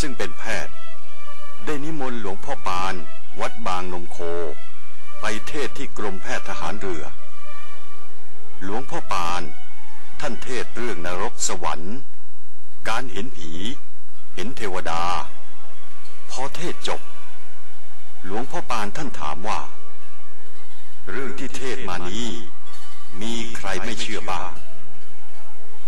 ซึ่งเป็นแพทย์ ได้นิมนต์หลวงพ่อปาน วัดบางนมโค ไปเทศที่กรมแพทย์ทหารเรือ หลวงพ่อปาน ท่านเทศเรื่องนรกสวรรค์ การเห็นผี เห็นเทวดา พอเทศจบ หลวงพ่อปานท่านถามว่า เรื่องที่เทศมานี้มีใครไม่เชื่อบ้าง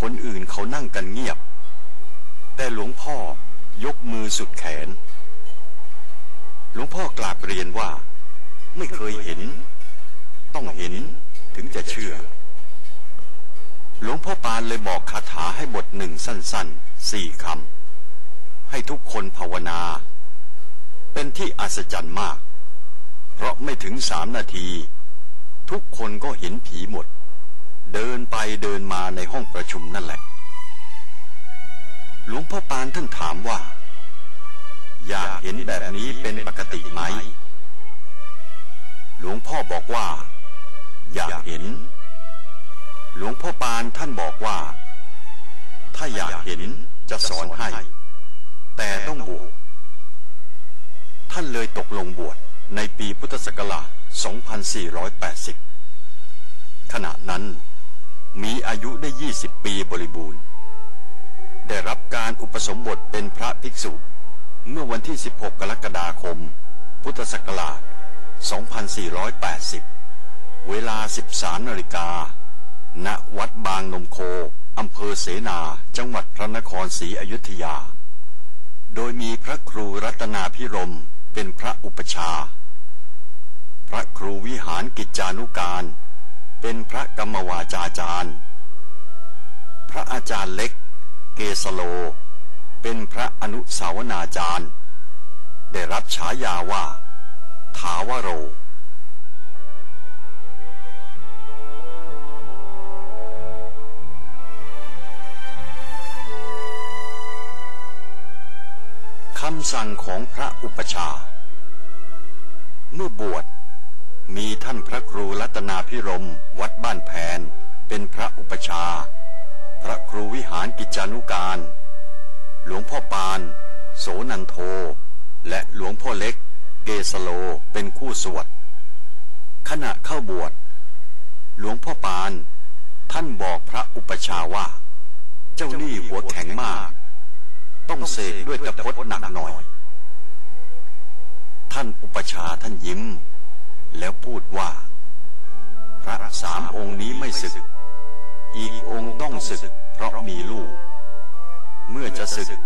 คนอื่นเขานั่งกันเงียบ แต่หลวงพ่อ ยกมือสุดแขน หลวงพ่อกราบเรียนว่า ไม่เคยเห็น ต้องเห็นถึงจะเชื่อ หลวงพ่อปานเลยบอกคาถาให้บทหนึ่งสั้นๆสี่คำ ให้ทุกคนภาวนา เป็นที่อัศจรรย์มาก เพราะไม่ถึงสามนาที ทุกคนก็เห็นผีหมด เดินไปเดินมาในห้องประชุมนั่นแหละหลวงพ่อปานท่านถามว่า อยากเห็นแบบนี้เป็นปกติไหม หลวงพ่อบอกว่า อยากเห็น หลวงพ่อปานท่านบอกว่า ถ้าอยากเห็นจะสอนให้ แต่ต้องบวช ท่านเลยตกลงบวชในปีพุทธศักราช 2480 ขณะนั้นมีอายุได้ 20 ปีบริบูรณ์ ได้รับการอุปสมบทเป็นพระภิกษุ เมื่อวันที่ 16 กรกฎาคม พุทธศักราช 2480 เวลา 13นาฬิกา ณ วัดบางนมโค อำเภอเสนา จังหวัดพระนครศรีอยุธยา โดยมีพระครูรัตนาพิรมเป็นพระอุปชา พระครูวิหารกิจจานุการ เป็นพระกรรมวาจาจารย์ พระอาจารย์เล็ก เกสโล เป็นพระอนุสาวนาจารย์ ได้รับฉายาว่า ถาวโร คำสั่งของพระอุปชา เมื่อบวชมีท่านพระครูรัตนาพิรมวัดบ้านแพนเป็นพระอุปชา พระครูวิหารกิจจานุการ หลวงพ่อปาน โสนันโท และหลวงพ่อเล็ก เกสโลเป็นคู่สวด ขณะเข้าบวช หลวงพ่อปาน ท่านบอกพระอุปชาว่า เจ้านี่หัวแข็งมาก ต้องเสกด้วยตะพดหนักหน่อย ท่านอุปชาท่านยิ้ม แล้วพูดว่า พระสามองค์นี้ไม่ศึก อีกองค์ต้องศึกเพราะมีลูก เมื่อจะศึก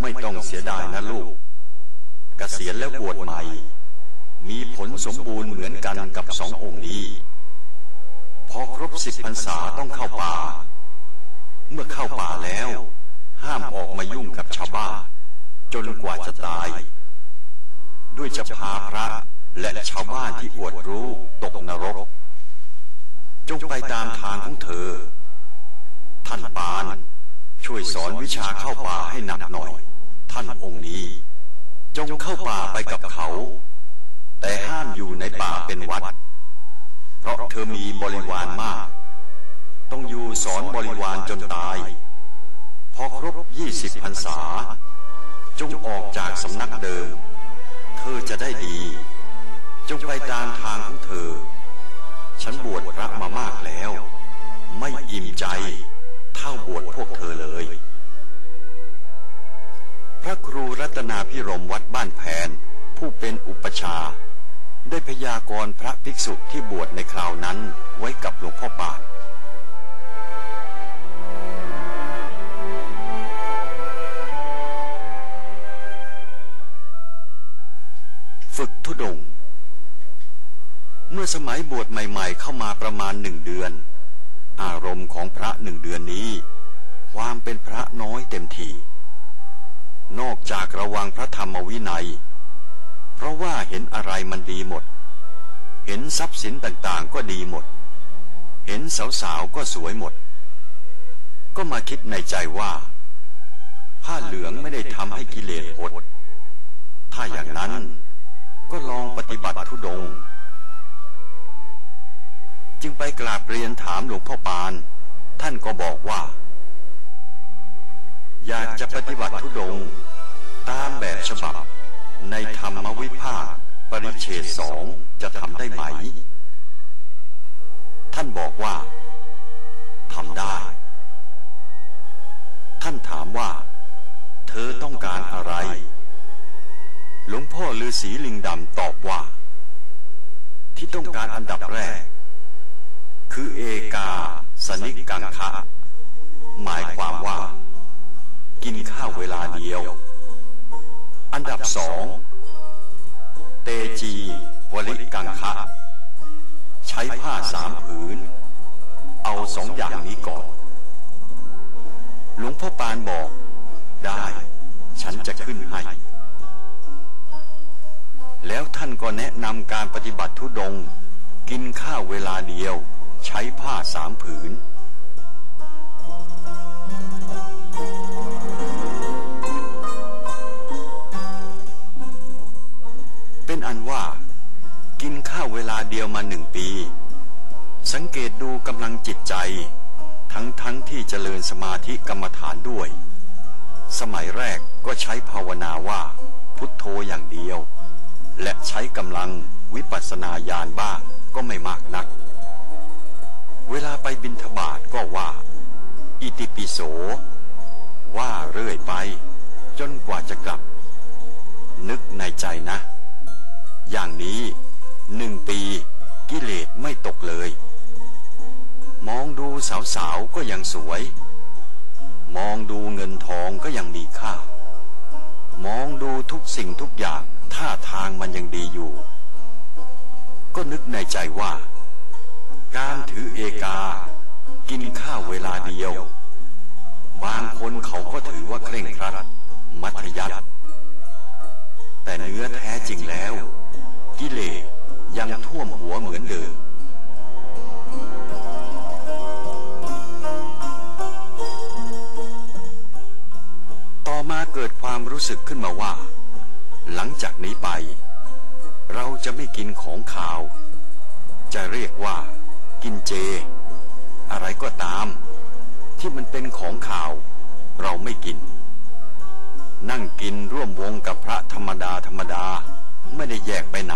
ไม่ต้องเสียดายนะลูกกเกษียณแล้วบวชใหม่ มีผลสมบูรณ์เหมือนกันกับสององค์นี้ พอครบสิบพรรษาต้องเข้าป่า เมื่อเข้าป่าแล้ว ห้ามออกมายุ่งกับชาวบ้านจนกว่าจะตาย ด้วยจะพาพระและชาวบ้านที่อวดรู้ตกนรก จงไปตามทางของเธอ ท่านปาน ช่วยสอนวิชาเข้าป่าให้หนักหน่อย ท่านองค์นี้ จงเข้าป่าไปกับเขา แต่ห้ามอยู่ในป่าเป็นวัด เพราะเธอมีบริวารมาก ต้องอยู่สอนบริวารจนตาย พอครบยี่สิบพรรษา จงออกจากสำนักเดิม เธอจะได้ดี จงไปตามทางของเธอ ฉันบวชพระมามากแล้ว ไม่อิ่มใจ เท่าบวชพวกเธอเลย พระครูรัตนาพิรมวัดบ้านแผน ผู้เป็นอุปชา ได้พยากรณ์พระภิกษุที่บวชในคราวนั้นไว้กับหลวงพ่อปานฝึกทุดง เมื่อสมัยบวชใหม่ ๆ เข้ามาประมาณหนึ่งเดือน อารมณ์ของพระหนึ่งเดือนนี้ ความเป็นพระน้อยเต็มทีนอกจากระวังพระธรรมวินัย เพราะว่าเห็นอะไรมันดีหมด เห็นทรัพย์สินต่างๆก็ดีหมด เห็นสาวๆก็สวยหมด ก็มาคิดในใจว่า ผ้าเหลืองไม่ได้ทำให้กิเลสหดถ้าอย่างนั้นก็ลองปฏิบัติทุดง จึงไปกราบเรียนถามหลวงพ่อปาน ท่านก็บอกว่า อยากจะปฏิบัติทุดงค์ตาบับ ในธรรมวิภาค ปริเฉดสองจะทำได้ไหม ท่านบอกว่าทำได้ ท่านถามว่า เธอต้องการอะไร หลวงพ่อฤาษีลิงดำตอบว่า ที่ต้องการอันดับแรก นิกังคะหมายความว่า กินข้าวเวลาเดียว อันดับสองเตจีวลิกังคะใช้ผ้าสามผืน เอาสองอย่างนี้ก่อน หลวงพ่อปานบอก ได้ ฉันจะขึ้นให้ แล้วท่านก็แนะนำการปฏิบัติทุดง กินข้าวเวลาเดียว ใช้ผ้าสามผืน เป็นอันว่า กินข้าวเวลาเดียวมาหนึ่งปี สังเกตดูกำลังจิตใจ ทั้งทั้งที่เจริญสมาธิกรรมฐานด้วย สมัยแรกก็ใช้ภาวนาว่า พุทโธอย่างเดียว และใช้กำลังวิปัสสนาญาณบ้างก็ไม่มากนัก เวลาไปบินทบาทก็ว่า อิติปิโส ว่าเรื่อยไป จนกว่าจะกลับ นึกในใจนะ อย่างนี้หนึ่งปีกิเลสไม่ตกเลย มองดูสาวๆก็ยังสวย มองดูเงินทองก็ยังมีค่า มองดูทุกสิ่งทุกอย่างท่าทางมันยังดีอยู่ ก็นึกในใจว่า การถือเอกา กินข้าวเวลาเดียว บางคนเขาก็ถือว่าเคร่งครัด มัธยัติแต่เนื้อแท้จริงแล้ว กิเลสยังท่วมหัวเหมือนเดิมต่อมาเกิดความรู้สึกขึ้นมาว่า หลังจากนี้ไป เราจะไม่กินของขาว จะเรียกว่า กินเจ อะไรก็ตาม ที่มันเป็นของข่าว เราไม่กิน นั่งกินร่วมวงกับพระธรรมดาธรรมดาไม่ได้แยกไปไหน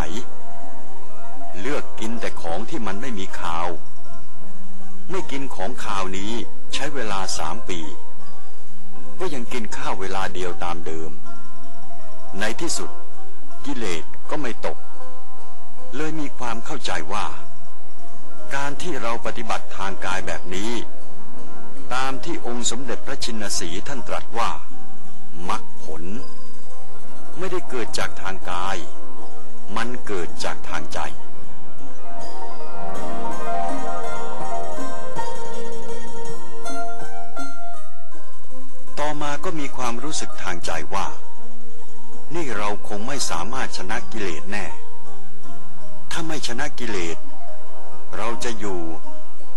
เลือกกินแต่ของที่มันไม่มีข่าว ไม่กินของข่าวนี้ใช้เวลาสามปี ก็ยังกินข้าวเวลาเดียวตามเดิม ในที่สุดกิเลสก็ไม่ตก เลยมีความเข้าใจว่า การที่เราปฏิบัติทางกายแบบนี้ ตามที่องค์สมเด็จพระชินสีห์ท่านตรัสว่ามักผล ไม่ได้เกิดจากทางกาย มันเกิดจากทางใจ ต่อมาก็มีความรู้สึกทางใจว่า นี่เราคงไม่สามารถชนะกิเลสแน่ ถ้าไม่ชนะกิเลส เราจะอยู่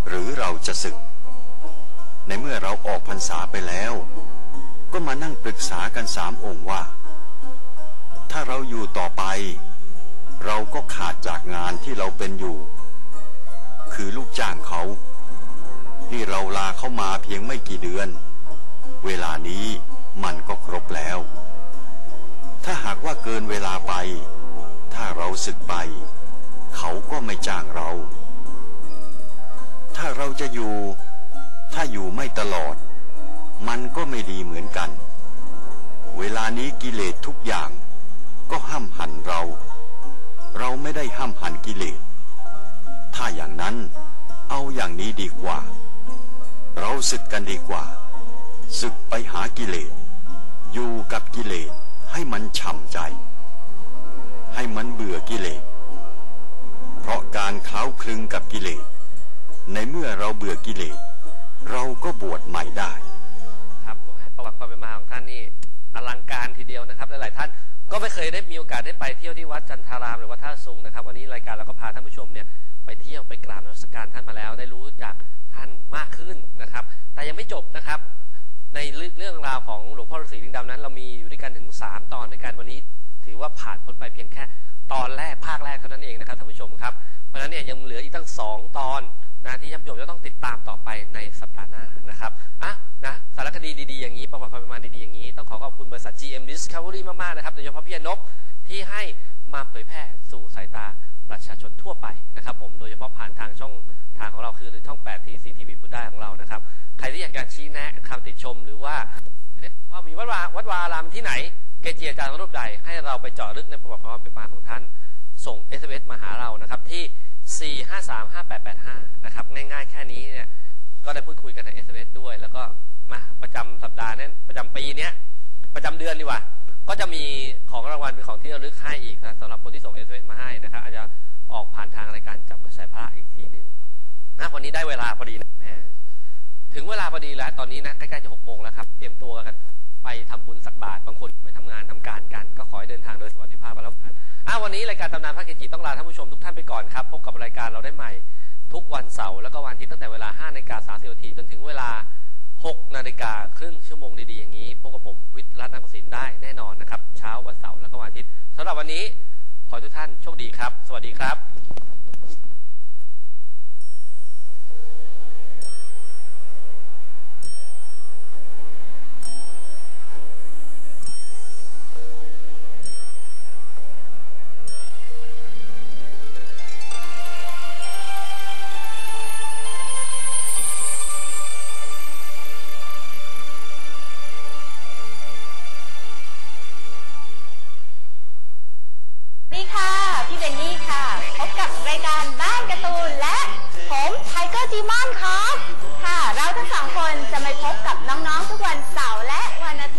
หรือเราจะศึก ในเมื่อเราออกพรรษาไปแล้ว ก็มานั่งปรึกษากันสามองค์ว่า ถ้าเราอยู่ต่อไป เราก็ขาดจากงานที่เราเป็นอยู่ คือลูกจ้างเขานี่เราลาเข้ามาเพียงไม่กี่เดือน เวลานี้มันก็ครบแล้ว ถ้าหากว่าเกินเวลาไป ถ้าเราศึกไป เขาก็ไม่จ้างเรา ถ้าเราจะอยู่ ถ้าอยู่ไม่ตลอด มันก็ไม่ดีเหมือนกัน เวลานี้กิเลสทุกอย่าง ก็ห้ามหันเรา เราไม่ได้ห้ามหันกิเลส ถ้าอย่างนั้นเอาอย่างนี้ดีกว่า เราศึกกันดีกว่า ศึกไปหากิเลส อยู่กับกิเลสให้มันฉ่ำใจ ให้มันเบื่อกิเลส เพราะการเคล้าคลึงกับกิเลส ในเมื่อเราเบื่อกิเลสเราก็บวชใหม่ได้ ครับประวัติความเป็นมาของท่านนี่อลังการทีเดียวนะครับหลายๆท่านก็ไม่เคยได้มีโอกาสได้ไปเที่ยวที่วัดจันทารามหรือวัดท่าซุงนะครับวันนี้รายการเราก็พาท่านผู้ชมเนี่ยไปเที่ยวไปกราบนมัสการท่านมาแล้ว ได้รู้จากท่านมากขึ้นนะครับ แต่ยังไม่จบนะครับ ในเรื่องราวของหลวงพ่อฤาษีลิงดำนั้น เรามีอยู่ด้วยกันถึง 3 ตอนด้วยกันวันนี้ ถือว่าผ่านพ้นไปเพียงแค่ ตอนแรกภาคแรกเท่านั้นเองนะครับท่านผู้ชมครับเพราะฉะนั้นเนี่ยยังเหลืออีกตั้ง 2 ตอน นะที่ท่านผู้ชมจะต้องติดตามต่อไปในสัปดาห์หน้านะครับอะนะสารคดีดีๆอย่างนี้ประวัติความเป็นมาดีๆอย่างนี้ ต้องขอขอบคุณบริษัท GM Discovery Discovery มากๆนะครับโดยเฉพาะพี่อนบที่ให้มาเผยแพร่สู่สายตาประชาชนทั่วไปนะครับ ผมโดยเฉพาะผ่านทางช่องทางของเราคือหรือช่อง8 TC TV พูดได้ของเรานะครับ ใครที่อยากจะชี้แนะคำติชมหรือว่าว่ามีวัดวาวัดวาอารามที่ไหนเกจิอาจารย์รูปใดให้เราไปเจาะลึกในประวัติความเป็นมาของท่าน ส่ง SMS มาหาเรานะครับที่ 4535885นะครับง่ายๆ แค่นี้เนี่ยก็ได้พูดคุยกันใน SMS ด้วย แล้วก็มาประจำสัปดาห์นั้นประจำปีเนี้ยประจำเดือนดีกว่า ก็จะมีของรางวัลเป็นของที่ระลึกให้อีกนะสำหรับคนที่ส่ง SMS มาให้นะครับอาจจะออกผ่านทางรายการจับกระแสพระอีกทีหนึ่งนะวันนี้ได้เวลาพอดีนะแหมถึงเวลาพอดีแล้ว ตอนนี้นะใกล้ๆจะหกโมงแล้วครับ เตรียมตัวกันไปทำบุญสักบาทบางคนไปทำงานทำการ วันนี้รายการตำนานพระเกจิต้องลาท่านผู้ชมทุกท่านไปก่อนครับ พบกับรายการเราได้ใหม่ ทุกวันเสาร์และก็วันอาทิตย์ตั้งแต่เวลา5นาฬิกา30นาทีจนถึงเวลา 6นาฬิกาครึ่งชั่วโมงดีๆอย่างนี้พบกับผมวิทย์รัตนประสินได้แน่นอนนะครับ เช้าวันเสาร์และก็วันอาทิตย์สำหรับวันนี้ขอทุกท่านโชคดีครับ สวัสดีครับ ค่ะ พี่เบนนี่ค่ะ พบกับรายการบ้านการ์ตูนและผมไทเกอร์จีมอนครับ ค่ะ เราทั้งสองคนจะมาพบกับน้องๆทุกวันเสาร์และวันอาทิตย์